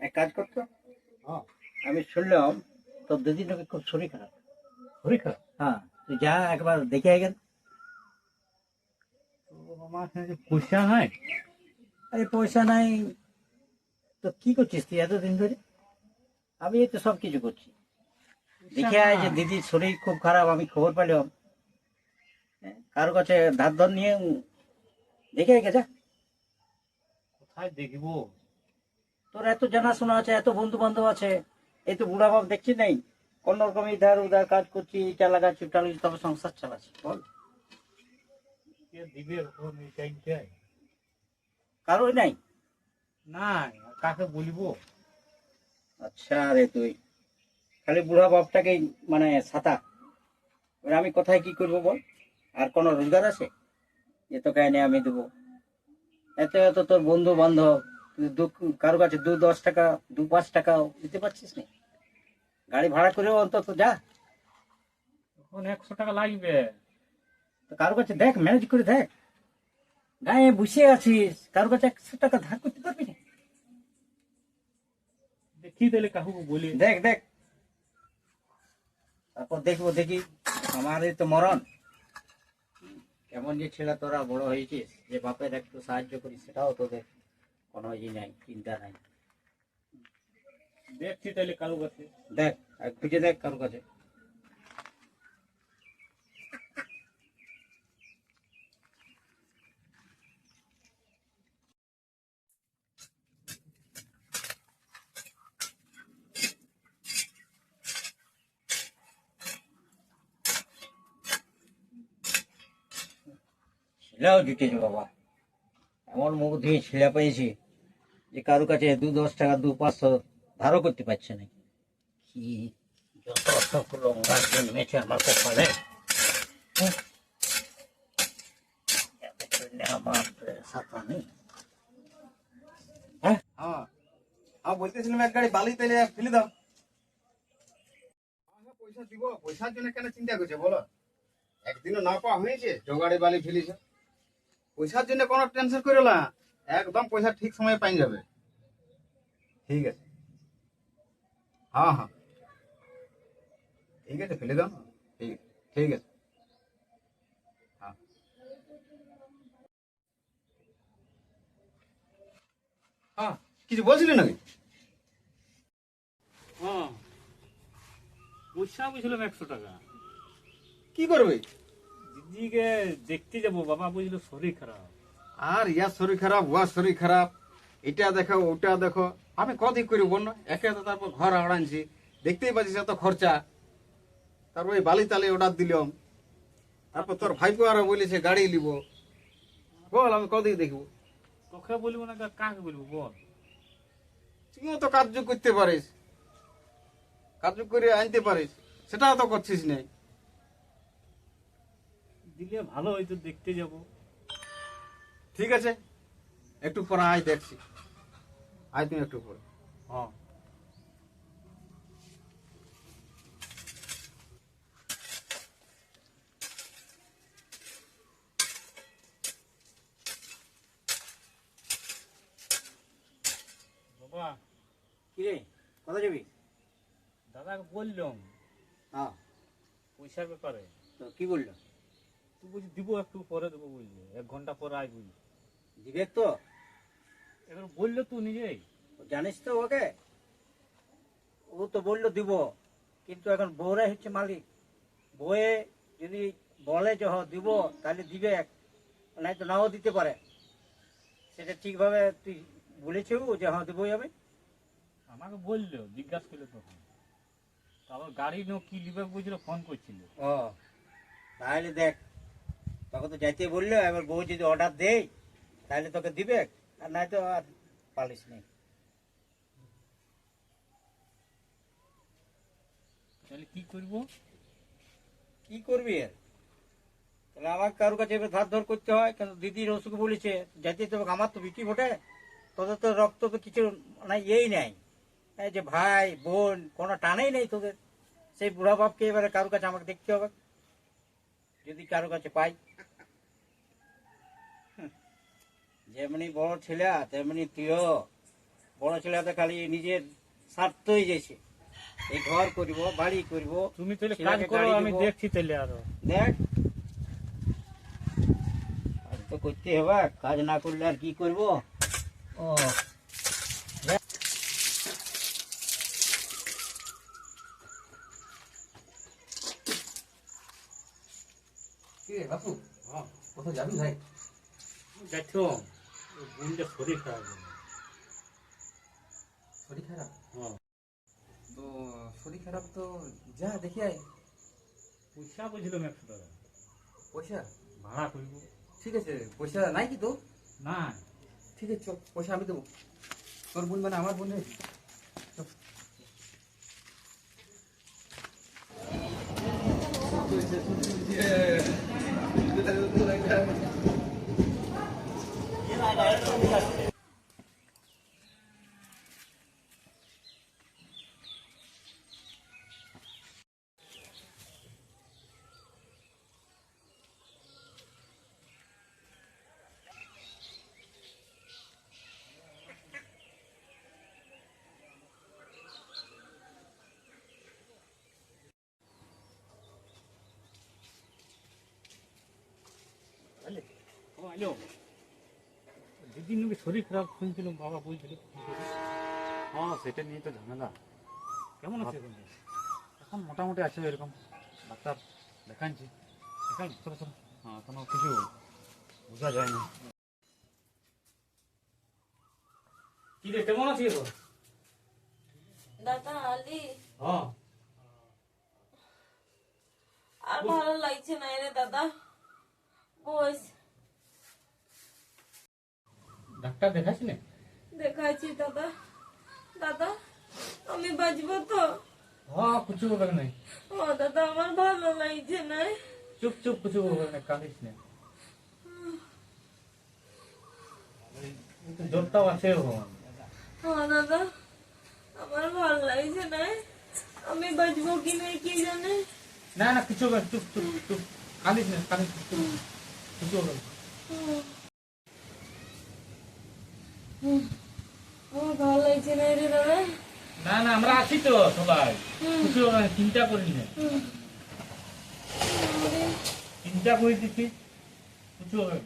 এক কাজ করতো? হ্যাঁ। আমি শুনলাম তোর দিদির নাকি খুব শরীর খারাপ। পরীক্ষা হ্যাঁ তুই যা একবার দেখে আয় আমার পয়সা নাই। আরে পয়সা নাই। তো কি করছিস তুই এতদিন ধরে? আমি এই তো সব কিছু করছি। দেখে আয় যে দিদির শরীর খুব খারাপ আমি খবর পেলাম। হ্যাঁ, কারও কাছে ধার ধর নিয়ে দেখে আয় গে যা। কোথায় দেখব? তোর এত জানাশোনা আছে এত বন্ধু বান্ধব আছে এই তো বুড়া বাপ দেখছি নাই। কোন রকম ইধার উধার কাজ করছি ইটা লাগাচ্ছি ওটা লাগাচ্ছি, তবে সংসার চালাচ্ছি বল। দিবে কারোই নাই? নাই কাকে বলব? আচ্ছা রে তুই খালি বুড়া বাপটাকে মানে এবার আমি কোথায় কি করব বল? আর কোনো রোজগার আছে? যে তোকে এনে আমি দেবো। এত এত তোর বন্ধু বান্ধব কারও কাছে দু দশ টাকা দু পাঁচ টাকাও দিতে পারছিস না? গাড়ি ভাড়া করেও অন্তত যা। এখন একশো টাকা লাগবে। কারও কাছে দেখ ম্যানেজ করে দেখ। গায়ে বসে আছিস কারও কাছে একশো টাকা ধার করতে পারবি না? দেখি তাহলে কাকু বলি। দেখ দেখ। তারপর দেখব দেখি আমার তো মরণ। কেমন যে ছেলে তোরা বড় হয়েছিস যে বাপের একটু সাহায্য করিস সেটাও তোদের কোনো ই নাই চিন্তা নাই দেখছি তাহলে কারও কাছে দেখ এক খুঁজে দেখ কারও কাছে ছেলেও জুটেছে বাবা এমন মুখ দিয়ে ছেলে পেয়েছি যে কারও কাছে দু দশ টাকা দু পাঁচশো ধারও করতে পারছে না। কি যত সব লঙ্কা জন্মেছে আমার কপালে। হুঁ। এত জন্যে আমার সাথে নেই হ্যাঁ? হ্যাঁ। হ্যাঁ বলতেছিলাম এক গাড়ি বালি তেলে ফেলে দাও। পয়সা দিব পয়সার জন্য কেন চিন্তা করছে বলো? একদিনও না পাওয়া হয়েছে জোগাড়ি বালি ফেলিছে। পয়সার জন্য কোনো টেনশন করো না। একদম পয়সা ঠিক সময়ে পাই যাবে। ঠিক আছে। হ্যাঁ হ্যাঁ। ঠিক আছে ফেলে দাও। ঠিক ঠিক আছে। হ্যাঁ। হ্যাঁ কিছু বলছিলি নাকি? হ্যাঁ। পয়সা বুঝলাম একশো টাকা। কি করবে? দিদিকে দেখতে যাব বাবা বুঝলো শরীর খারাপ। আর ইয়ার শরীর খারাপ ওয়ার শরীর খারাপ এটা দেখো ওটা দেখো। আমি কদিন করি বল না একে তো তারপর ঘর আড়ানছি দেখতেই পাচ্ছিস এত খরচা। তারপর ওই বালি তালে অর্ডার দিলাম। তারপর তোর ভাইপো আরও বলেছে গাড়ি নিব বল আমি কদিন দেখব? তোকে বলব না কাকে বলব বল। তুইও তো কার্য করতে পারিস। কার্য করে আনতে পারিস। সেটাও তো করছিস না। দিলে ভালো হয়তো দেখতে যাব। ঠিক আছে? একটু পরে আয় দেখছি। আয় তুমি একটু পরে। হ্যাঁ। বাবা। কি রে কোথায় যাবি? দাদাকে বললাম। হ্যাঁ। পয়সার ব্যাপারে। তো কি বলল? তুই বুঝি দিব একটু পরে দেবো বুঝলি এক ঘণ্টা পরে আয় বুঝলি দিবে তো? এবার বলল তুই নিজেই। জানিস তো ওকে? ও তো বলল দিব কিন্তু এখন বউরাই হচ্ছে মালিক। বউয়ে যদি বলে যে হ দিব তাহলে দিবে নাই তো নাও দিতে পারে। সেটা ঠিকভাবে তুই বলেছিস যে হ্যাঁ দেবই আমি? আমাকে বলল জিজ্ঞাসা করল তখন। তারপর গাড়ি নো কি লিবে বুঝলো ফোন করছিল। ও তাহলে দেখ তোকে তো যাইতে বলল এবার বউ যদি অর্ডার দেয় তাহলে তোকে দিবে আর নাই তো আর পালিস নেই। তাহলে কি করব? কি করবি আর তাহলে আমার কারোর কাছে এবার ধার ধর করতে হয় কেন দিদির অসুখ বলেছে যাইতে তো আমার তো বিটি বটে তোদের তো রক্ত তো কিছু নাই এই নাই। এই যে ভাই বোন কোনো টানেই নেই তোদের। সেই বুড়া বাপকে এবারে কারোর কাছে আমাকে দেখতে হবে। যদি কারোর কাছে পাই হুঁ, যেমনি বড় ছেলে তেমনি তুইও বড় ছেলেটা খালি নিজের স্বার্থই যেছে। এই ঘর করব বাড়ি করব তুমি তাহলে কাজ করো আমি দেখছি তাহলে আরও। দেখ। কাজ তো করতে হবে কাজ না করলে আর কি করব? ও। বাপু? কোথাও যাবি ভাই? বোনটা শরীর খারাপ শরীর খারাপ? হ্যাঁ। তো শরীর খারাপ তো যা দেখি আয়। পয়সা বুঝলাম একশো টাকা। পয়সা? ভাড়া করব। ঠিক আছে পয়সা নাই কি তো না ঠিক আছে চল পয়সা আমি দেবো। তোর বোন মানে আমার বোন রে চল। নাকি শরীর খারাপ শুনছিলাম বাবা বলছিল হ্যাঁ সেটা নিয়ে তো ঝামেলা। কেমন আছে এখন? এখন মোটামুটি আছে এরকম। ডাক্তার দেখাচ্ছি চলো চলো। হ্যাঁ এখনও কিছু বোঝা যায়নি কি রে কেমন আছিস দাদা আলি। হ্যাঁ। আর ভালো লাগছে না রে দাদা। বস। ডাক্তার দেখাচ্ছি না। দেখাচ্ছি দাদা। দাদা আমি বাঁচবো তো। হ্যাঁ কিছু হবে না ও দাদা আমার ভালো লাগছে না। চুপ চুপ কিছু হবে না কাঁদিস না। জ্বরটাও আছে ভগবান। ও দাদা আমার ভালো লাগছে না। আমি বাঁচবো কি না কি জানে? না না কিছু হবে চুপ চুপ চুপ। কাঁদিস না কাঁদিস চুপ। কিছু হবে। আমার ভালো লাগছে না রে দাদা না না আমরা আছি তো সবাই। কিছু চিন্তা করিস না চিন্তা করে দিচ্ছি কিছু হবে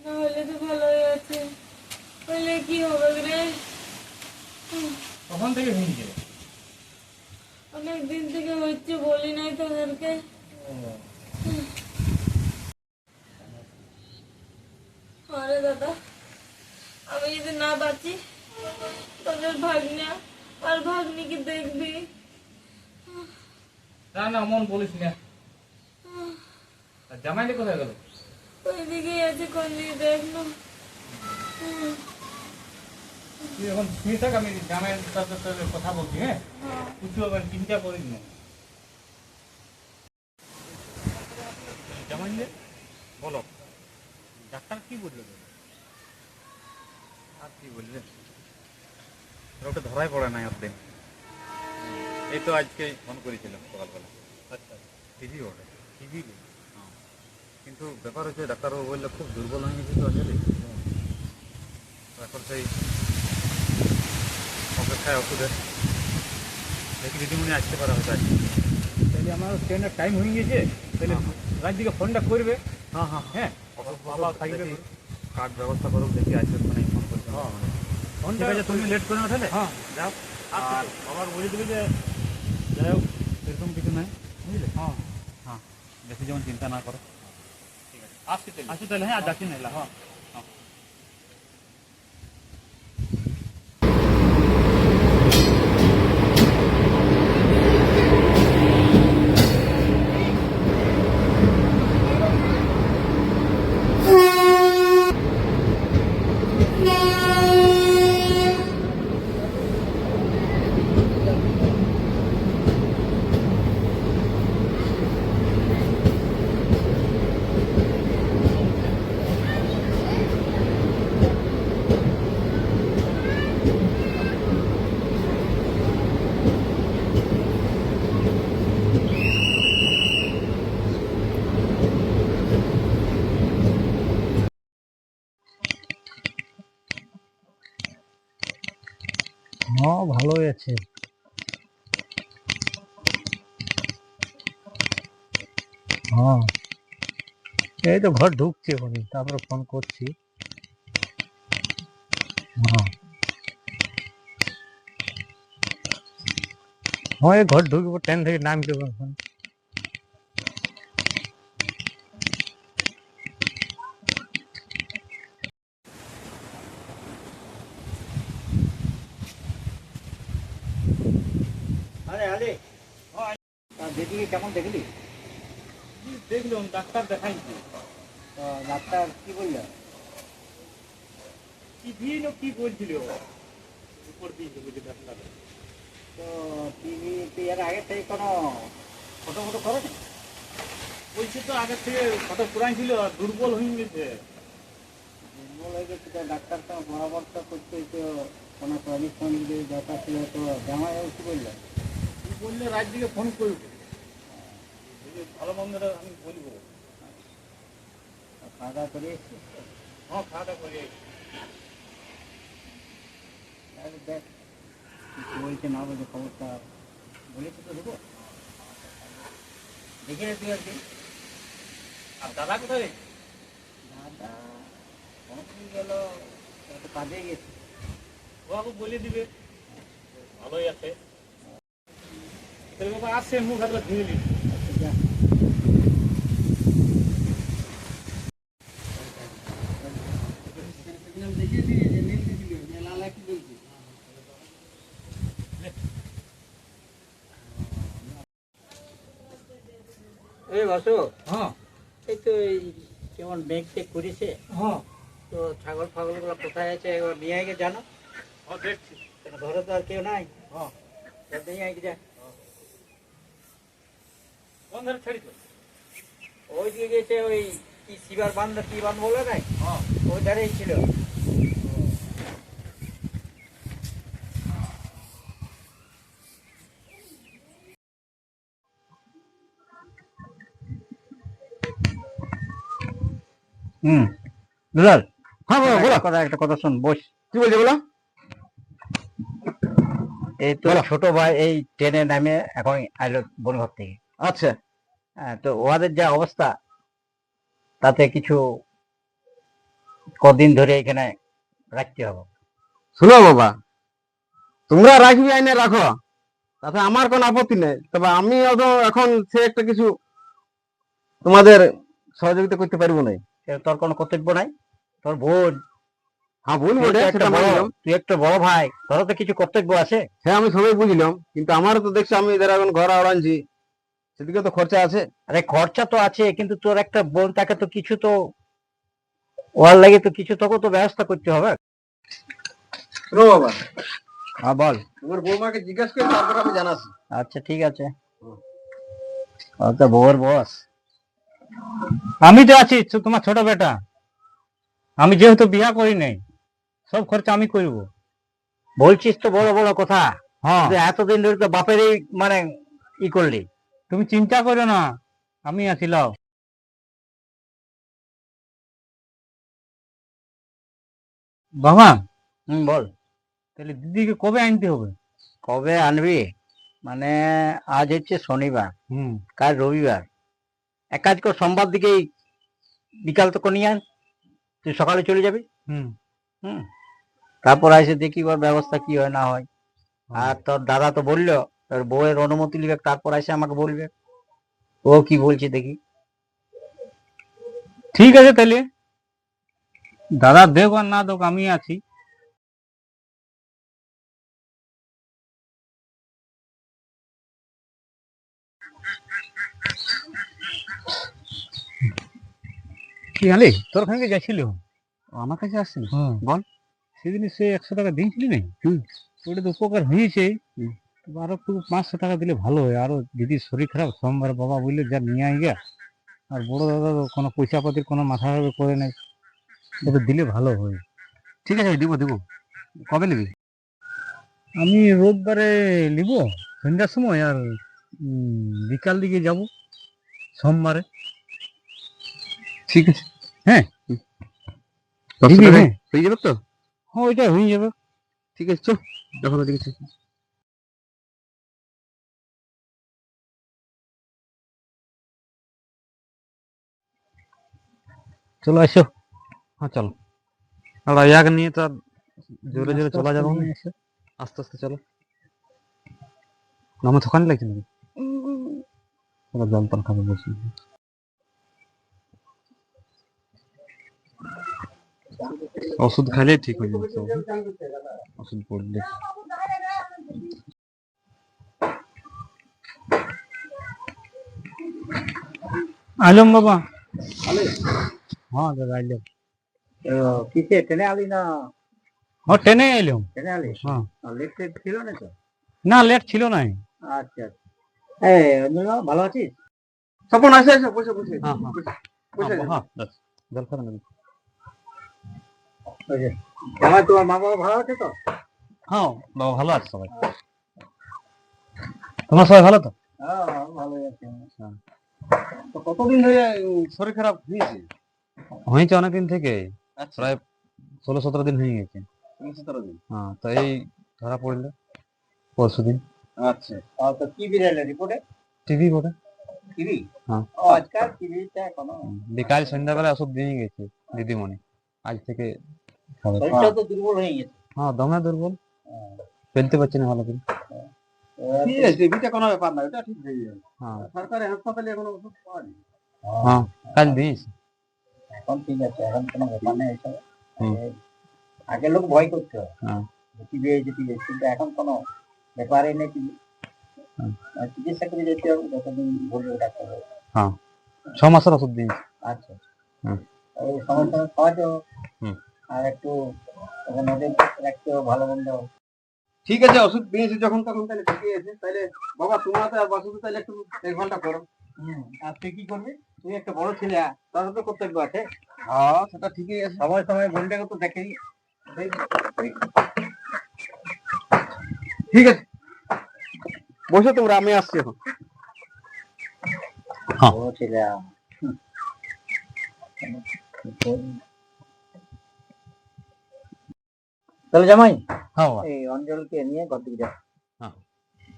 না। হলে তো ভালোই আছে হলে কি হবে রে। কখন থেকে ভেঙেছে অনেক দিন থেকে হচ্ছে বলি নাই তোদেরকে। আরে দাদা। আমি যদি না বাঁচি তোদের ভাগ্না আর ভাগ্নিকে দেখবি। না না মন বলিস না। জামাইটা কোথায় গেল? ওইদিকে আছে কোন দিকে দেখল তুই এখন শুয়ে থাক আমি জামাইয়ের সাথে সাথে কথা বলছি হ্যাঁ? হ্যাঁ। কিছু আবার চিন্তা করিস না। জামাই বলো ডাক্তার কি বলল? আর কি বললে ওটা ধরাই পড়ে নাই একদিন। এই তো আজকে ফোন করেছিলাম সকালবেলা। আচ্ছা। টিভি ওটা টিভি হ্যাঁ। কিন্তু ব্যাপার হচ্ছে ডাক্তারবাবু বললে খুব দুর্বল হয়ে গেছে তো আসলে এখন সেই অপেক্ষায় ওষুধের দেখি দিদিমণি আসতে পারা হয়তো আজকে। তাহলে আমার ট্রেনের টাইম হয়ে গেছে। তাহলে রাত দিকে ফোনটা করবে। হ্যাঁ হ্যাঁ। হ্যাঁ। বাবা থাকবে কার্ড ব্যবস্থা করুক দেখি আজকে মানে ফোন করতে হবে মানে। ফোনটা ঠিক আছে তুমি লেট করে না তাহলে হ্যাঁ যাও আর বাবার বলে দেবে যে যাই হোক এরকম কিছু নাই বুঝলে হ্যাঁ হ্যাঁ বেশি যেমন চিন্তা না করো ঠিক আছে আসছি তাহলে আসো তাহলে হ্যাঁ আর যাচ্ছি না হ্যাঁ হ্যাঁ আছে। হ্যাঁ। এই তো ঘর ঢুকছে উনি, তারপরে ফোন করছি। হ্যাঁ। হ্যাঁ ঘর ঢুকবো ট্রেন থেকে নামি এখন। কেমন দেখলি? দেখলাম ডাক্তার দেখাইছি। তো ডাক্তার কি বলল? কি দিন কি বলছিল? উপর দিয়েছে বুঝে ডাক্তার। তো টিভিতে এর আগে থেকে কোনো ফটো ফটো করে না বলছে তো আগের থেকে কত পুরান ছিল দুর্বল হয়ে গেছে। দুর্বল হয়ে গেছে তো ডাক্তার তো করছে তো কোনো পারমিশন যদি দরকার ছিল তো জামাই কি বলল? বললে রাজ্যকে ফোন করব ভালো মন্দটা আমি বলব খাওয়া দাওয়া করে হ্যাঁ খাওয়া দাওয়া করে তাহলে দেখ কি বলছে না বলছে খবরটা বলেছি তো দেবো। দেখে তুই একদিন আর দাদা কোথায় দাদা কখন গেল একটু কাজে গেছে। বাবু বলে দিবে। ভালোই আছে। বাবা আসছে মুখ হাতটা ধুয়ে নিন। এই বাসু হ্যাঁ। এই তো এই কেমন ব্যাগ চেক করেছে হ্যাঁ। তো ছাগল ফাগলগুলো কোথায় আছে এবার নিয়ে আগে জানো? হ্যাঁ দেখছি। ঘরে তো আর কেউ নাই? হ্যাঁ। নিয়ে আগে যা। ছাড়ি তো ওই দিকে গেছে ওই কি শিবার বান্ধ কি বান্ধ বলে নাই? হ্যাঁ। ওই ধারেই ছিল। হুম। দুলাল হ্যাঁ বলো কথা একটা কথা শোন বস। কি বলছে বলো। এই তো ছোট ভাই এই ট্রেনে নামে এখন আইলো বনঘর থেকে। আচ্ছা। হ্যাঁ তো ওদের যা অবস্থা তাতে কিছু কদিন ধরে এখানে রাখতে হবে। শুনো বাবা তোমরা রাখবি আইনে রাখো তাতে আমার কোনো আপত্তি নেই। তবে আমি অত এখন সে একটা কিছু তোমাদের সহযোগিতা করতে পারব না। তোর কোনো কর্তব্য নাই? তোর বোন? হ্যাঁ বলব তুই একটা বড় তুই একটা বড় ভাই তোর তো কিছু কর্তব্য আছে? হ্যাঁ আমি সবাই বুঝলাম কিন্তু আমারও তো দেখছি আমি এদের এখন ঘর আওড়ানছি সেদিকে তো খরচা আছে। আরে খরচা তো আছে কিন্তু তোর একটা বোন তাকে তো কিছু তো ওর লাগে তো কিছু তোকে তো ব্যবস্থা করতে হবে। শোনো বাবা। হ্যাঁ বল। তোমার বৌমাকে জিজ্ঞাসা করে তারপর আমি জানাচ্ছি। আচ্ছা ঠিক আছে। তো বউর বস আমি তো আছি তোমার ছোট বেটা। আমি যেহেতু বিয়া করি নাই সব খরচা আমি করব। বলছিস তো বড় বড় কথা। হ্যাঁ। এতদিন ধরে তো বাপেরই মানে ই করলি। তুমি চিন্তা করো না আমি আছি লাও। বাবা হুম বল। তাহলে দিদিকে কবে আনতে হবে? কবে আনবি? মানে আজ হচ্ছে শনিবার। হুম। কাল রবিবার। এক কাজ কর সোমবার দিকেই বিকাল তো নিয়ে আন। তুই সকালে চলে যাবি। হুম। হুম। তারপর এসে দেখি ওর ব্যবস্থা কি হয় না হয়। আর তোর দাদা তো বলল তোর বউয়ের অনুমতি নিবে তারপর এসে আমাকে বলবে। ও কি বলছে দেখি। ঠিক আছে তাহলে। দাদা দেখ আর না দেখ আমি আছি। কি তোর ওখানে গেছিল আমার কাছে আসছে হ্যাঁ বল। সেদিন সে একশো টাকা দিয়েছিলি না ওটা তো উপকার হয়েছে। আরও একটু পাঁচশো টাকা দিলে ভালো হয়। আরও যদি শরীর খারাপ সোমবার বাবা বললে যা নিয়ে আই গা। আর বড় দাদা তো কোনো পয়সা পাতির কোনো মাথা ভাবে করে নেই। তবে দিলে ভালো হয়। ঠিক আছে দিব দিব। কবে নিবি? আমি রোববারে নিব সন্ধ্যার সময় আর বিকাল দিকে যাব সোমবারে। ঠিক আছে। হ্যাঁ। হ্যাঁ। হয়ে। যাবে তো? হ্যাঁ ওইটা হয়ে যাবে। ঠিক আছে চল। যখন ওদিকে চল। এসো। হ্যাঁ চলো। আর ইয়াকে নিয়ে তো জোরে জোরে চলা যাব না। আস্তে আস্তে চলো। আমার দোকানে লাগছে নাকি? জল টল খাবে বসি ওষুধ খাইলে ঠিক হয়ে যাবে ওষুধ পড়লে। আলম বাবা। হ্যাঁ দাদা আইলাম কিসে? ট্রেনে আলি না? ও ট্রেনে এলাম। ট্রেনে আলি? হ্যাঁ। লেট টেট ছিল না তো? না লেট ছিল না। আচ্ছা আচ্ছা। এই ভালো আছিস? স্বপন আসে আসে বসে বসে। হ্যাঁ হ্যাঁ। বসে হ্যাঁ, হ্যাঁ জল তোমার মা বাবা ভালো আছে তো? হ্যাঁ বাবা ভালো আছে সবাই। তোমার সবাই ভালো তো? হ্যাঁ ভালোই আছে। তো কতদিন ধরে শরীর খারাপ হয়েছে? হয়েছে অনেকদিন থেকে আচ্ছা। প্রায় ষোলো সতেরো দিন হয়ে গেছে। সতেরো দিন? হ্যাঁ তো এই ধরা পড়ল পরশু দিন আচ্ছা তো কি বেরালে রিপোর্টে? টিভি করে টিভি? হ্যাঁ। আজকাল টিভিটা কোনো বিকাল সন্ধ্যাবেলা ওষুধ দিয়ে গেছে দিদিমণি। আজ থেকে শরীরটা তো দুর্বল হয়ে গেছে। হ্যাঁ দমে দুর্বল। ফেলতে পারছি না ভালো করে। ঠিক আছে টিভিটা কোনো ব্যাপার না ঠিক হয়ে যাবে। হ্যাঁ। সরকারি হাসপাতালে এখনও ওষুধ পাওয়া যায় হ্যাঁ কাল দিস এখন ঠিক আছে এখন কোনো ব্যাপার নেই এসব। আগে লোক ভয় করতো। হ্যাঁ। টিভি হয়েছে টিভি কিন্তু এখন কোনো ব্যাপারই নেই টিভি চিকিৎসা করে যেতে হবে যতদিন বলবে ডাক্তার ছ মাসের ওষুধ দিয়েছি। আচ্ছা। এই সমস্যা খাওয়াতে আর একটু নজর রাখতে ভালো মন্দ। ঠিক আছে ওষুধ পেয়েছি যখন তখন তাহলে ঠিকই আছে। তাহলে বাবা তোমার তো আর বাসুতে তাহলে একটু এক ঘণ্টা করো তুই কি করবি? তুই একটা বড় ছেলে তার তো কর্তব্য আছে? হ্যাঁ সেটা ঠিকই আছে। সময় সময় বোনটাকে তো দেখে ঠিক আছে। বসে তোমরা আমি আসছি এখন। বড় ছেলে তাহলে জামাই হ্যাঁ এই অঞ্চলকে নিয়ে ঘর দিকে যাও হ্যাঁ।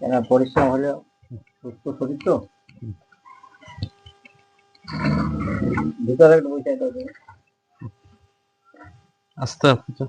কেন পরিশ্রম হলেও সুস্থ শরীর তো। ভিতরে একটু বসে আস্তে আস্তে।